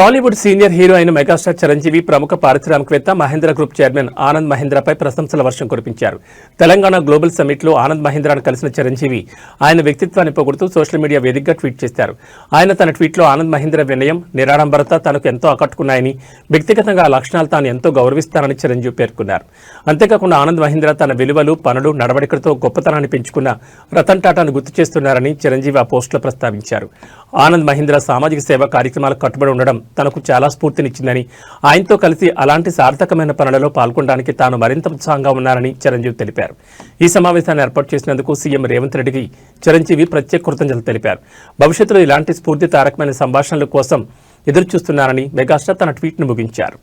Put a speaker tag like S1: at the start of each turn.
S1: Tollywood senior hero అయిన megastar Chiranjeevi ప్రముఖ పారిశ్రామికవేత్త మహేంద్ర గ్రూప్ చైర్మన్ ఆనంద్ మహేంద్రపై ప్రశంసల వర్షం కురిపించారు. తెలంగాణ గ్లోబల్ సమ్మిట్లో ఆనంద్ మహేంద్రను కలిసిన చిరంజీవి ఆయన వ్యక్తిత్వాన్ని పొగుడుతూ సోషల్ మీడియా వేదికగా ట్వీట్ చేశారు. ఆయన తన ట్వీట్లో ఆనంద్ మహేంద్ర వినయం నిరాడంబరత తనకు ఎంతో ఆకట్టుకున్నాయని వ్యక్తిగతంగా ఆ లక్షణాలు తాను ఎంతో గౌరవిస్తానని చిరంజీవి పేర్కొన్నారు. అంతేకాకుండా ఆనంద్ మహేంద్ర తన విలువలు పనులు నడవడికలతో గొప్పతనాన్ని పెంచుకున్న రతన్ టాటాను గుర్తు చేస్తున్నారని చిరంజీవి ఆ పోస్టులో ప్రస్తావించారు. ఆనంద్ మహీంద్ర సామాజిక సేవా కార్యక్రమాలకు కట్టుబడి ఉండడం తనకు చాలా స్ఫూర్తినిచ్చిందని. ఆయనతో కలిసి అలాంటి సార్థకమైన పనులలో పాల్గొనడానికి తాను మరింత ఉత్సాహంగా ఉన్నారని చిరంజీవి తెలిపారు. ఈ సమావేశాన్ని ఏర్పాటు చేసినందుకు సీఎం రేవంత్ రెడ్డికి చిరంజీవి ప్రత్యేక కృతజ్ఞతలు తెలిపారు. భవిష్యత్తులో ఇలాంటి స్ఫూర్తిదారకమైన సంభాషణల కోసం ఎదురుచూస్తున్నారని మెగాస్టార్ తన ట్వీట్ను ముగించారు.